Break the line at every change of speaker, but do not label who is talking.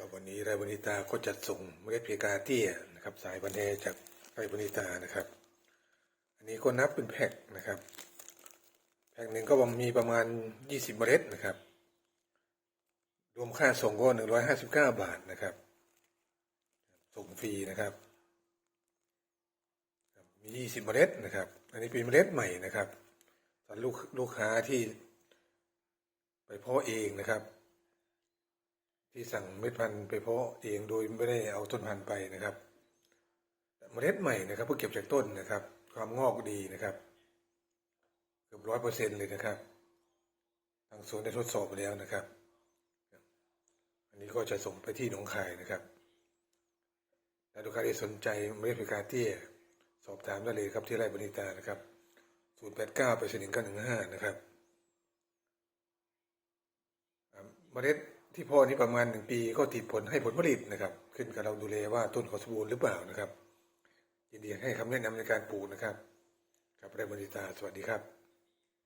ครับวันนี้ไรบนิตาก็จัดส่งเมล็ดเพกาเตี้ยนะครับ สายพันธุ์แท้จากไรบนิตานะครับ อันนี้ก็นับเป็นแพ็คนะครับแพ็คหนึ่งก็มีประมาณ 20 เมล็ดนะครับ รวมค่าส่งก็159 บาทนะครับ ส่งฟรีนะครับครับมี 20 เมล็ดนะครับ อันนี้เป็นเมล็ดใหม่นะครับสำหรับลูกลูกค้าที่ไปเพาะเองนะครับ ที่สั่งเม็ดพันธุ์ไปเพาะเองโดยไม่ได้เอาต้นพันธุ์ไปนะครับแต่เมล็ดใหม่นะครับเพื่อเก็บจากต้นนะครับ ความงอกดีนะครับเกือบร้อยเปอร์เซ็นเลยนะครับ ทางสวนได้ทดสอบไปแล้วนะครับ อันนี้ก็จะส่งไปที่หนองคายนะครับถ้าลูกค้าที่สนใจเมล็ดเพกาเตี้ยสอบถามได้เลยครับที่ไร่บริตานะครับศูนย์แปดเก้าไปสิหนึ่งเก้าหนึ่งห้านะครับเมล็ด ที่พ่อนี้ประมาณหนึ่งปีก็ติดผลให้ผลผลิตนะครับ ขึ้นกับเราดูแลว่าต้นเขาสมบูรณ์หรือเปล่านะครับยินดีให้คำแนะนำในการปลูกนะครับครับไรบริตาสวัสดีครับ